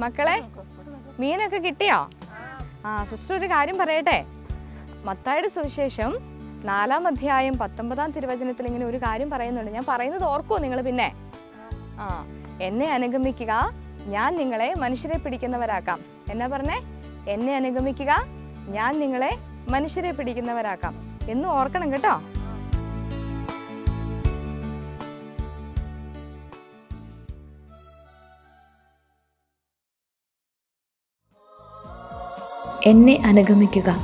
മക്കളെ മീനൊക്കെ കിട്ടിയോ? ആ സിസ്റ്റർ ഒരു കാര്യം പറയട്ടെ. മത്തായുടെ സുവിശേഷം നാലാം അധ്യായം പത്തൊമ്പതാം തിരുവചനത്തിൽ ഇങ്ങനെ ഒരു കാര്യം പറയുന്നുണ്ട്. ഞാൻ പറയുന്നത് ഓർക്കൂ നിങ്ങൾ പിന്നെ. ആ എന്നെ അനുഗമിക്കുക ഞാൻ നിങ്ങളെ മനുഷ്യരെ പിടിക്കുന്നവരാക്കാം. എന്നാ പറഞ്ഞേ? എന്നെ അനുഗമിക്കുക ഞാൻ നിങ്ങളെ മനുഷ്യരെ പിടിക്കുന്നവരാക്കാം. എന്ന് ഓർക്കണം കേട്ടോ. എന്നെ അനുഗമിക്കുക.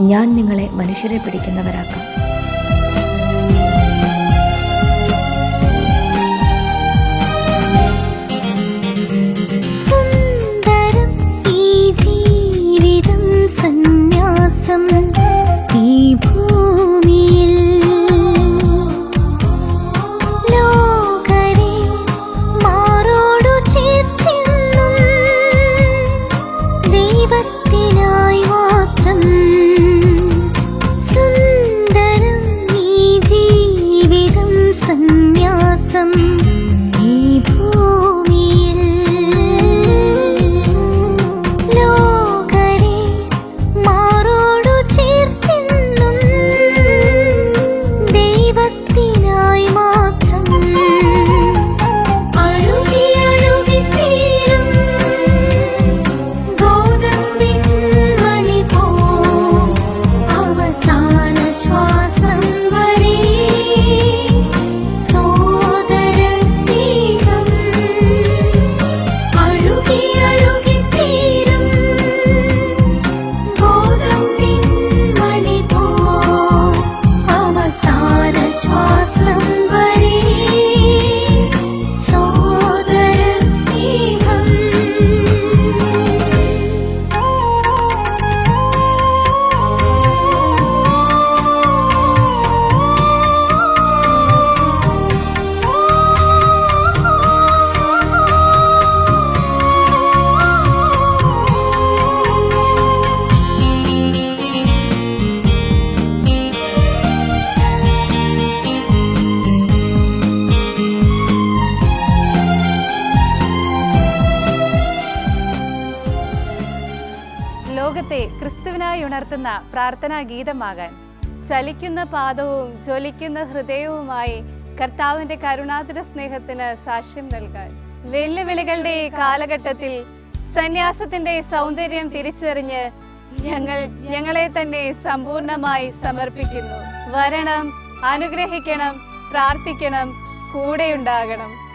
ഞാൻ നിങ്ങളെ മനുഷ്യരെ പിടിക്കുന്നവരാക്കാം. ക്രിസ്തുവിനായി ഉണർത്തുന്ന പ്രാർത്ഥനാ ഗീതമാകാൻ. ചലിക്കുന്ന പാദവും ജ്വലിക്കുന്ന ഹൃദയവുമായി കർത്താവിന്റെ കരുണാതുര സ്നേഹത്തിന് സാക്ഷ്യം നൽകാൻ. വെല്ലുവിളികളുടെ കാലഘട്ടത്തിൽ സന്യാസത്തിന്റെ സൗന്ദര്യം തിരിച്ചറിഞ്ഞ് ഞങ്ങൾ ഞങ്ങളെ തന്നെ സമ്പൂർണമായി സമർപ്പിക്കുന്നു. വരണം അനുഗ്രഹിക്കണം പ്രാർത്ഥിക്കണം കൂടെയുണ്ടാകണം.